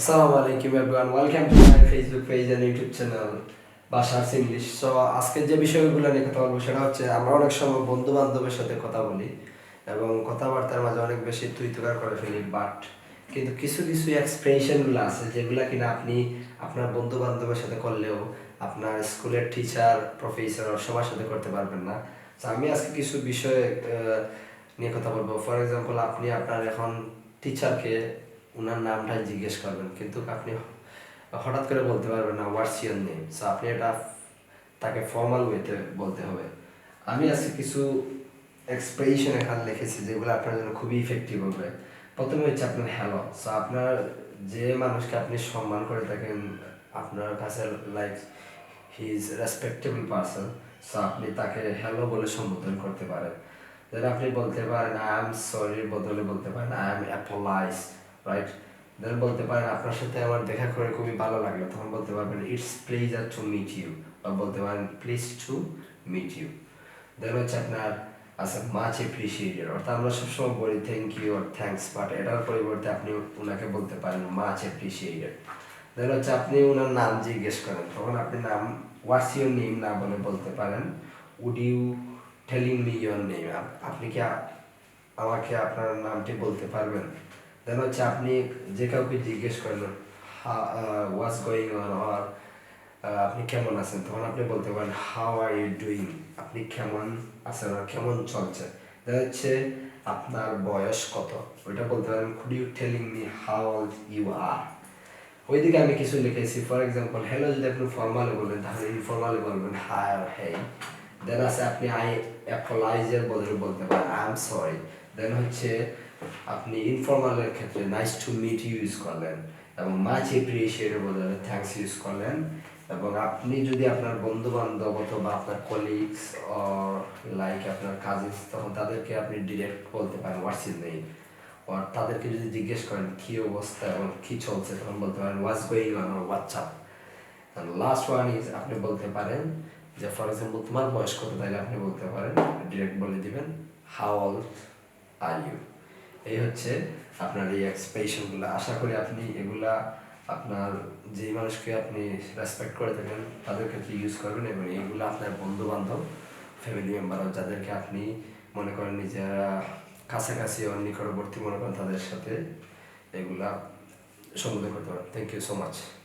আসসালামু আলাইকুম everyone welcome to my Facebook page and YouTube channel Bashar's English so আজকে যে বিষয়গুলো নিয়ে কথা বলব সেটা হচ্ছে, আমরা অনেক সময় বন্ধু বান্ধবের সাথে কথা বলি এবং কথাবার্তার মাঝে অনেক বেশি তুই তুকার করে ফেলি বাট কিন্তু কিছু কিছু এক্সপ্রেশনগুলো আছে যেগুলো কিনা আপনি আপনার বন্ধু বান্ধবের সাথে করলেও আপনার স্কুলের টিচার প্রফেসর সবার সাথে করতে পারবেন না। তো আমি আজকে কিছু বিষয় নিয়ে কথা বলব। ফর এক্সাম্পল আপনি আপনার এখন টিচারকে ওনার নামটা জিজ্ঞেস করবেন, কিন্তু আপনি হঠাৎ করে বলতে পারবেন না হোয়াটস ইউর নেম সো আপনি এটা তাকে ফর্মাল ওয়েতে বলতে হবে। আমি আজকে কিছু এক্সপ্রেশন এখানে লিখেছি যেগুলো আপনার জন্য খুবই ইফেক্টিভ হবে। প্রথমে হচ্ছে আপনার হ্যালো সো আপনার যে মানুষকে আপনি সম্মান করে থাকেন, আপনার কাছে like he is respectable person so আপনি তাকে হ্যালো বলে সম্বোধন করতে পারেন। দেন আপনি বলতে পারেন আই এম সরির বদলে বলতে পারেন I am apologize right then বলতে পারেন আপনার সাথে আমার দেখা করে খুবই ভালো লাগল। তখন বলতে পারবেন it's pleasure to meet you বা বলতে পারেন please to meet you then হচ্ছে আপনার আচ্ছা মাছ এপ্রিসিয়েটেড অর্থাৎ আমরা সবসময় বলি থ্যাংক ইউ আর থ্যাঙ্কস বাট এটার পরিবর্তে আপনি ওনাকে বলতে পারেন মাছ এপ্রিসিয়েটেড দেন হচ্ছে আপনি ওনার নাম জিজ্ঞেস করেন। তখন আপনি নাম হোয়াটস ইউর নেম না বলে বলতে পারেন would you telling me your name আপনি কি আমাকে আপনার নামটি বলতে পারবেন? দেন হচ্ছে আপনি যে কাউকে জিজ্ঞেস করেন ওয়াটস গোয়িং অন আর আপনি কেমন আছেন? তখন আপনি বলতে পারেন হাউ আর ইউ ডুইং আপনি কেমন আছেন আর কেমন চলছে? দেন হচ্ছে আপনার বয়স কত? ওইটা বলতে পারেন could you telling me how you are ওইদিকে আমি কিছু লিখেছি ফর এক্সাম্পল হ্যালো যদি আপনি ফর্মালি বলবেন তাহলে ইনফর্মালি বলবেন হাই আর হেই দেন আছে, আপনি আই অ্যাপোলাইজের বদলে বলতে পারেন আই এম সরি দেন হচ্ছে আপনি ইনফর্মালের ক্ষেত্রে nice to meet you use করলেন এবং মাছ এপ্রিসিয়েটের বদলে থ্যাঙ্কস ইউজ করলেন এবং আপনি যদি আপনার বন্ধু বান্ধব অথবা আপনার কলিগস লাইক আপনার কাজিনস তখন তাদেরকে আপনি ডিরেক্ট বলতে পারেন হোয়াটস ইজ নেম আর তাদেরকে যদি জিজ্ঞেস করেন, কি অবস্থা এবং কি চলছে? তখন বলতে পারেন what's going on WhatsApp last one is আপনি বলতে পারেন যে ফর এক্সাম্পল তোমার বয়স কত? তাইলে আপনি বলতে পারেন ডিরেক্ট বলে দিবেন হাউ অল আর ইউ এই হচ্ছে আপনার এই এক্সপ্রেশনগুলো আশা করি আপনি এগুলা আপনার যেই মানুষকে আপনি রেসপেক্ট করে থাকেন, তাদের ক্ষেত্রে ইউজ করবেন এবং এইগুলো আপনার বন্ধু বান্ধব ফ্যামিলি মেম্বার যাদেরকে আপনি মনে করেন নিজেরা কাছাকাছি ও নিকটবর্তী মনে করেন, তাদের সাথে এগুলা সম্বোধন করতে পারেন। Thank you so much